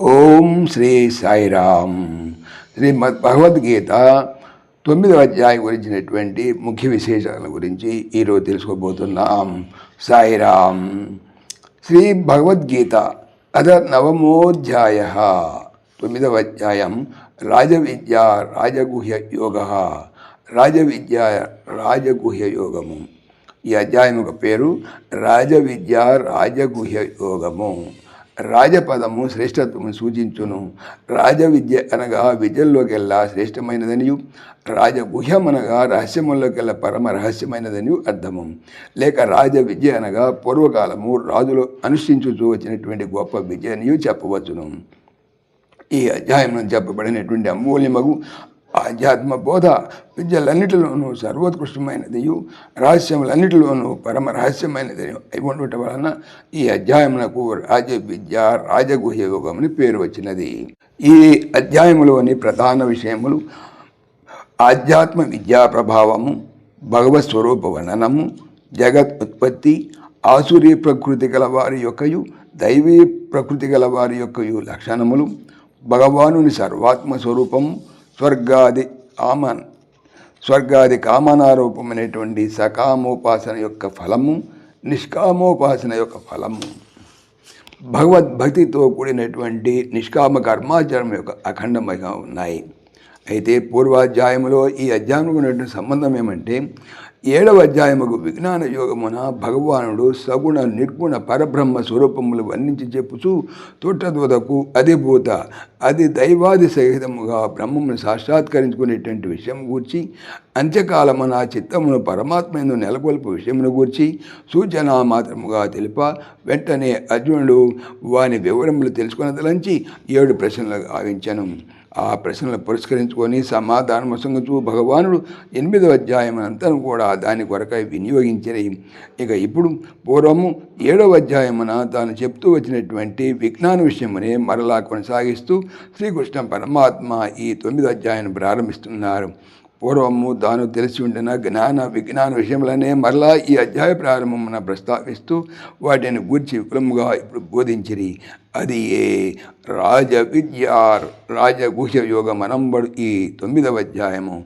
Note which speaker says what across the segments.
Speaker 1: ఓం శ్రీ సాయిరామ్. శ్రీమద్ భగవద్గీత తొమ్మిదవ అధ్యాయం గురించినటువంటి ముఖ్య విశేషాల గురించి ఈరోజు తెలుసుకోబోతున్నాం. సాయిరామ్. శ్రీ భగవద్గీత అద నవమోధ్యాయ తొమ్మిదవ అధ్యాయం. రాజవిద్య రాజగుహ్య యోగ. రాజవిద్య రాజగుహ్య యోగము. ఈ అధ్యాయం యొక్క పేరు రాజవిద్య రాజగుహ్య యోగము. రాజపదము శ్రేష్టత్వము సూచించును. రాజ విద్య అనగా విద్యల్లోకెల్లా శ్రేష్టమైనదనియు. రాజగుహ్యం అనగా రహస్యముల్లోకెల్లా పరమ రహస్యమైనదనియు అర్థము. లేక రాజ విద్య అనగా పూర్వకాలము రాజులు అనుష్ఠించుచూ వచ్చినటువంటి గొప్ప విద్య అనియు చెప్పవచ్చును. ఈ అధ్యాయంలో చెప్పబడినటువంటి అమూల్యమగు ఆధ్యాత్మ బోధ విద్యలన్నిటిలోనూ సర్వోత్కృష్టమైనదియు రహస్యములన్నిటిలోనూ పరమ రహస్యమైనది అయి ఉండటం వలన ఈ అధ్యాయమునకు రాజ విద్య రాజగుహ్య యోగం అని పేరు వచ్చినది. ఈ అధ్యాయములోని ప్రధాన విషయములు ఆధ్యాత్మ విద్యా ప్రభావము భగవత్ స్వరూప వర్ణనము జగత్ ఉత్పత్తి ఆసురీ ప్రకృతి గల వారి యొక్కయు దైవీ ప్రకృతి గల వారి యొక్కయు లక్షణములు భగవానుని సర్వాత్మ స్వరూపము స్వర్గాది కామన్. స్వర్గాది కామనారూపమైనటువంటి సకామోపాసన యొక్క ఫలము నిష్కామోపాసన యొక్క ఫలము. భగవద్భక్తితో కూడినటువంటి నిష్కామ కర్మాచరణ యొక్క అఖండమగా ఉన్నాయి. అయితే పూర్వాధ్యాయంలో ఈ అధ్యాయముకు ఉన్నటువంటి సంబంధం ఏమంటే ఏడవ అధ్యాయముకు విజ్ఞాన యోగమున భగవానుడు సగుణ నిర్గుణ పరబ్రహ్మ స్వరూపములు వర్ణించి చెప్పుచూ తోటదూతకు అధిభూత అది దైవాది సహితముగా బ్రహ్మమును సాక్షాత్కరించుకునేటువంటి విషయం గూర్చి అంత్యకాలమున చిత్తమును పరమాత్మను నెలకొల్పు విషయమును గూర్చి సూచన మాత్రముగా తెలిప. వెంటనే అర్జునుడు వాని వివరములు తెలుసుకున్నదలంచి ఏడు ప్రశ్నలు గావించను ఆ ప్రశ్నలు పురస్కరించుకొని సమాధానం సంగతూ భగవానుడు ఎనిమిదవ అధ్యాయం అంతా కూడా దాని కొరకై వినియోగించినవి ఇక ఇప్పుడు పూర్వము ఏడవ అధ్యాయమున తాను చెప్తూ వచ్చినటువంటి విజ్ఞాన విషయమునే మరలా కొనసాగిస్తూ శ్రీకృష్ణ పరమాత్మ ఈ తొమ్మిది అధ్యాయాన్ని ప్రారంభిస్తున్నారు. పూర్వము తాను తెలిసి ఉండిన జ్ఞాన విజ్ఞాన విషయములనే మరలా ఈ అధ్యాయ ప్రారంభమున ప్రస్తావిస్తూ వాటిని గూర్చి విపులముగా ఇప్పుడు బోధించిరి. అది ఏ? రాజ విద్య రాజగుహ్య యోగ మనంబడు ఈ తొమ్మిదవ అధ్యాయము.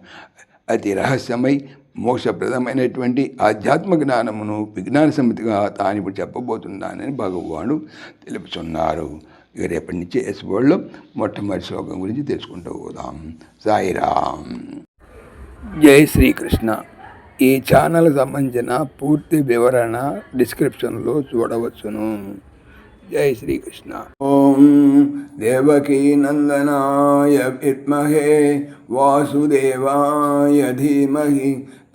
Speaker 1: అతి రహస్యమై మోక్షప్రదమైనటువంటి ఆధ్యాత్మ జ్ఞానమును విజ్ఞాన సమితిగా తాను ఇప్పుడు చెప్పబోతున్నానని భగవానుడు తెలుపుతున్నారు ఇక రేపటి నుంచి ఎస్ వరల్డ్లో మొట్టమొదటి శ్లోకం గురించి తెలుసుకుంటూ పోదాం. సాయిరామ్ జై శ్రీకృష్ణ. ఈ ఛానల్ సంబంధించిన పూర్తి వివరణ డిస్క్రిప్షన్లో చూడవచ్చును. జై శ్రీకృష్ణ. ఓం దేవకీ నందనాయ విద్మహే వాసుదేవాయ ధీమహి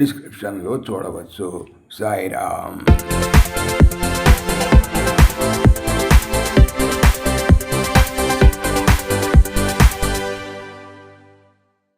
Speaker 1: డిస్క్రిప్షన్లో చూడవచ్చు. సాయిరామ్.